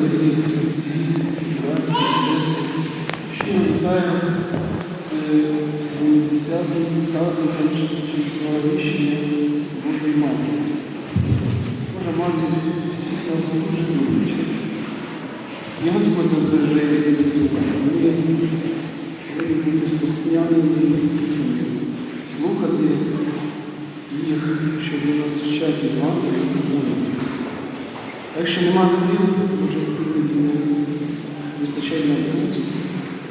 дорогі отці, браті, сестри. Щиро вітаю з святим праздником чистого рішення Божої Матері. Божа Матір всіх нас дуже любить. І Господь нас береже і. Ми повинні бути слухняними, слухати їх, що вони нас вчать і Матері, і. А якщо нема сил, на працю,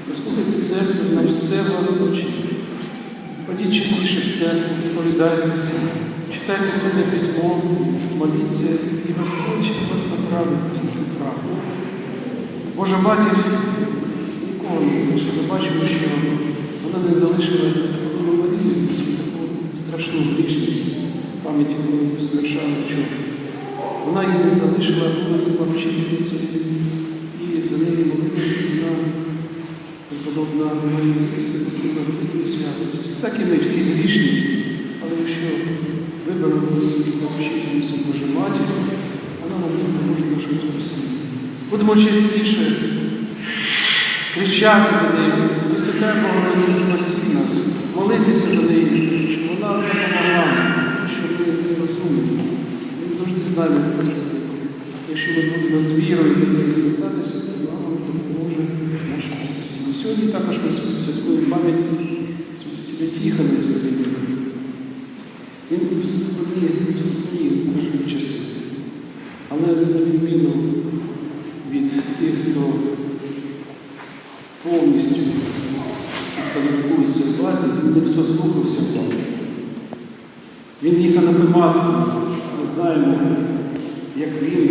послухайте церкву, на все вас навчить. Ходіть частіше в церкву, сповідайтеся, читайте своє письмо, моліться, і Господь вас направить, вас правду. Божа матір нікого не залишила. Бачимо, що вона не залишила Марію, таку страшну грішність пам'яті, коли совершала вчора. Вона її не залишила, вона була вчительницею, і Божу Матір, вона нам допоможе нашому спасінню. Будемо частіше кричати до неї, Висока Богородиця, спаси нас, молитися до неї, щоб вона допомогла щоб ми не розуміли. Ми завжди знаємо послухати. Якщо ми будемо з вірою до неї звертатися, то вона нам допоможе нашому спасінню. Сьогодні також ми святкуємо пам'ять святителя Тихона з Подивіка. Він складні, складні важкі часи. Але на відміну від тих, хто повністю кваліфікується влади, він не послухався влади. Він їх анафемастив. Ми знаємо, як він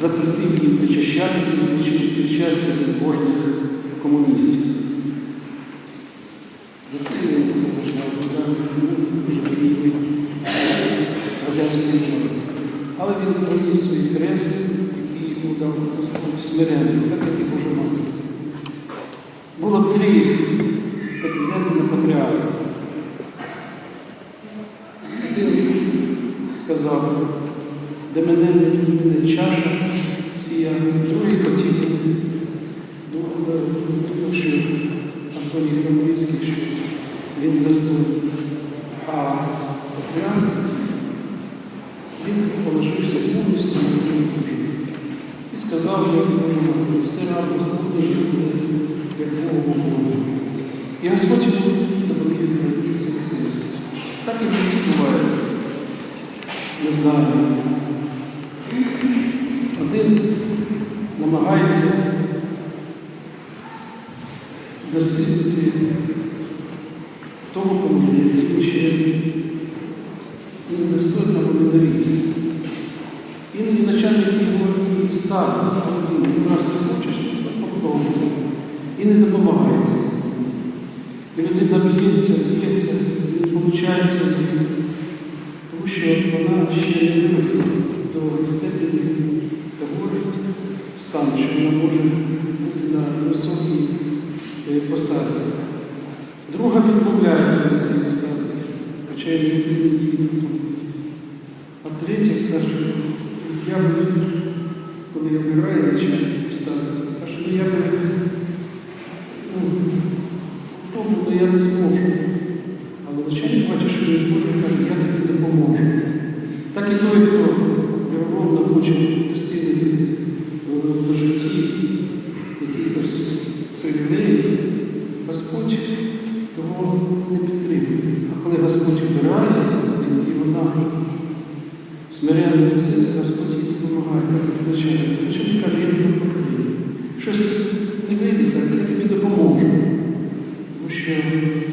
запретив їм причащатися від причастя безбожних комуністів. Але він приніс свій хрест, який йому дав Господь смиренно, так як і Божа Мати. Було три кандидати на патріарха. Один сказав, де мене не мене чаша, сія, другий хотів, думав, що Антоній Хромовицький, що він достойний. А патріарх, він положився повністю на другий кожу. І як можемо, все раду слухати, як Богу Богу. І Господь допоміг пройти цей хрест. Так і в буває. Не знаю. Один намагається дослідити того, кому він ще і не достойно буде доріс. Іноді начальник його і ставить, один раз не хочеш, попробуй. І не допомагається. І людина б'ється, б'ється, не тому що вона ще не виросла до степені того стану, що вона може бути на високій е, посаді. Друга відмовляється від цієї посади, хоча й не. А третя каже, я би, я вмираю начальник ставити, каже, ну я би, ну, пробую, я не зможу. Але начальник бачить, що не зможе, каже, я тобі допоможу. Так і той, хто вірвовно хоче достигнути в житті якихось привілеїв, Господь того не підтримує. А коли Господь людину, і вона смиренно все, Господь їй допомагає, начальник. Начальник каже, я тобі покажу. Щось не вийде, так я тобі допоможу. Тому що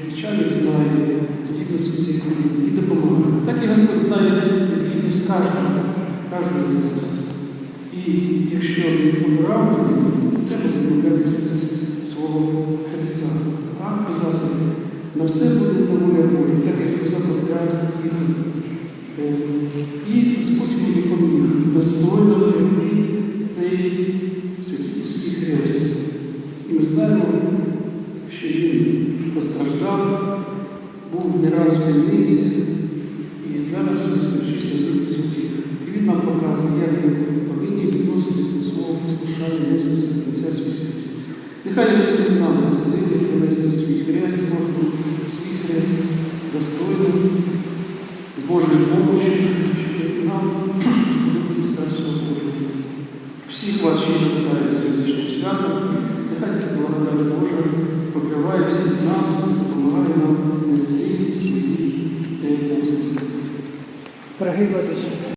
начальник знає здібності цієї людини і допомагає. Так і Господь знає здібність кожного, кожного з нас. І якщо він помирав то треба відмовлятися свого Христа. А казати, на все буде на воля Божа, так як сказав Патріарх Ігор. І Господь мені поміг достойно пройти цей святівський хрест. І ми знаємо, що він постраждав, був не раз в темниці, і зараз він святих. І він нам показує, як він повинні відносити до свого послушання місця до кінця святих. Нехай Господь з нами сили принести свій хрест. Допомогою, щоб нам здобути Царство Боже. Всіх вас щиро вітаю сьогоднішнім святом. Нехай благодать Божа покриває всіх нас, допомагає нам нести свої послуги. Пригибатися